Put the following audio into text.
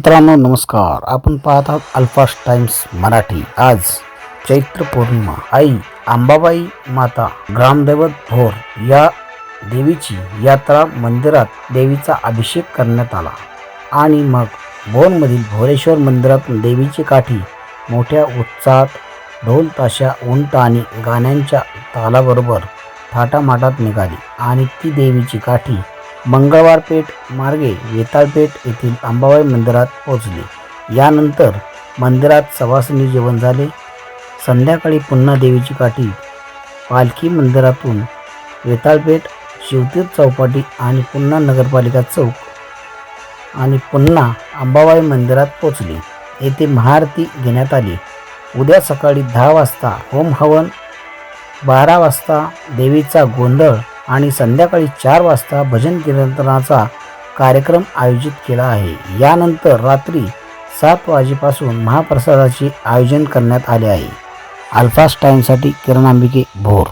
मित्रांनो नमस्कार. आपण पाहत आहात अल्फास टाइम्स मराठी. आज चैत्र पौर्णिमा. आई अंबाबाई माता ग्रामदैवत भोर या देवीची यात्रा मंदिरात देवीचा अभिषेक करण्यात आला. आणि मग भोरमधील भोरेश्वर मंदिरातून देवीची काठी मोठ्या उत्साहात ढोल ताशा उंट आणि गाण्यांच्या तालाबरोबर थाटामाटात निघाली. आणि ती देवीची काठी मंगळवारपेठ मार्गे वेताळपेठ येथील अंबाबाई मंदिरात पोहोचले. यानंतर मंदिरात सवासनी जेवण झाले. संध्याकाळी पुन्हा देवीची काठी पालखी मंदिरातून वेताळपेठ शिवतीर्थ चौपाटी आणि पुन्हा नगरपालिका चौक आणि पुन्हा अंबाबाई मंदिरात पोचली येथे महाआरती घेण्यात आली. उद्या सकाळी दहा वाजता होम हवन बारा वाजता देवीचा गोंधळ आणि संध्याकाळी चार वाजता भजन कीर्तनाचा कार्यक्रम आयोजित केला आहे. यानंतर रात्री सात वाजेपासून महाप्रसादाचे आयोजन करण्यात आले आहे. अल्फास टाईमसाठी भोर